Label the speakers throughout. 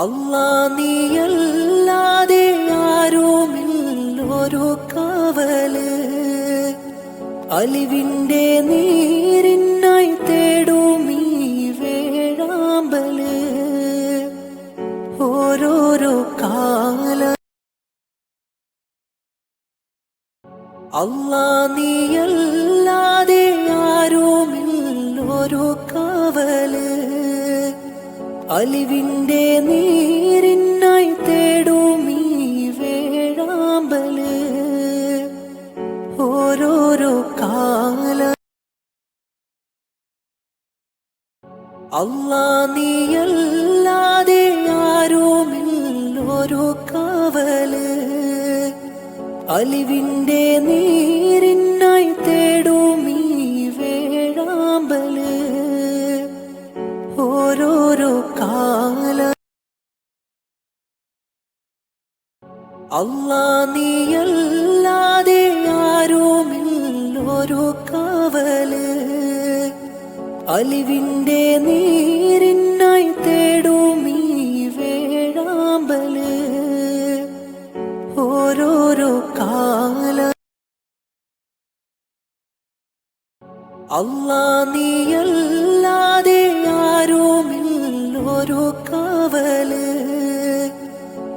Speaker 1: അല്ലാ നീയല്ലാതെ ആരോമില്ലൊരു കാവൽ. അലിവിന്റെ നീരിനായി തേടുമീ വേഴാമ്പൽ. ഓരോരോ കാല അല്ലാ നീയല്ലാതെ ആരോമില്ലൊരു കാവൽ. അലിവിന്റെ നീരിനായി തേടുമീ വേഴാമ്പൽ. ഓരോരോ കാല അല്ലാ നീയല്ലാതെ ആരോമില്ലോരോ കാവൽ. അലിവിന്റെ നീരിനായി തേടുമീ ഓരോരോ കാല അല്ലാ നീയല്ലാതെ ആരുമില്ലൊരു കാവൽ. അലിവിന്റെ നീരിനായി തേടുമീ വേഴാമ്പൽ. ഓരോരോ കാല അല്ലാ നീയല്ലാതെ ആരുമില്ലൊരു കാവൽ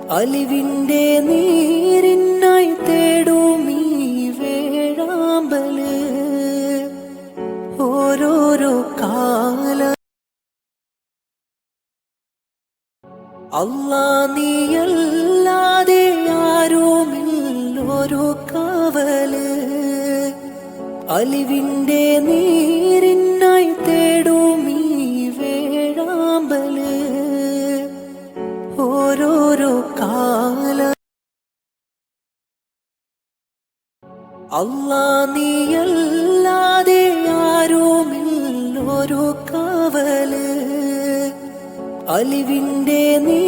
Speaker 1: അലിവിന്റെ നീരിനായി തേടുമീ വേഴാമ്പൽ. ഓരോരോ കാല അല്ലാ നീയല്ലാതെ ആരുമില്ലൊരു കാവൽ അലിവിന്റെ നീരിനായി ഓരോരോ കാല അല്ലാ നീയല്ലാതെ ആരുമില്ലൊരു കാവൽ. അലിവിന്റെ നീ